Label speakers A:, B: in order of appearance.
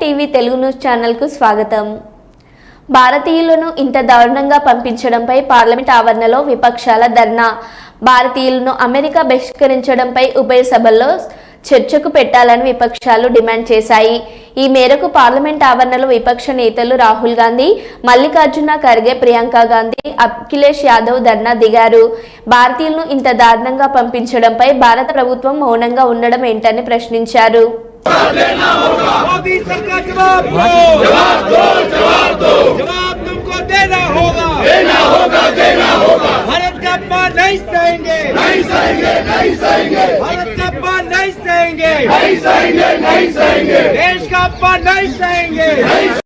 A: TV Telugu news ఛానల్కు స్వాగతం. భారతీయులను ఇంత దారుణంగా పంపించడంపై పార్లమెంట్ ఆవరణలో విపక్షాల ధర్నా. భారతీయులను అమెరికా బహిష్కరించడంపై ఉభయ సభల్లో చర్చకు పెట్టాలని విపక్షాలు డిమాండ్ చేశాయి. ఈ మేరకు పార్లమెంట్ ఆవరణలో విపక్ష నేతలు రాహుల్ గాంధీ మల్లికార్జున ఖర్గే ప్రియాంక గాంధీ అఖిలేష్ యాదవ్ ధర్నా దిగారు. భారతీయులను ఇంత దారుణంగా పంపించడంపై భారత ప్రభుత్వం మౌనంగా ఉండడం ఏంటని ప్రశ్నించారు.
B: मोदी सरकार जवाब दो। जवाब दो जवाब दो। जवाब तुमको देना होगा। देना होगा देना होगा। भारत का अपमान नहीं सहेंगे। नहीं सहेंगे नहीं सहेंगे। भारत का अपमान नहीं सहेंगे। नहीं सहेंगे नहीं सहेंगे। देश का अपमान नहीं सहेंगे।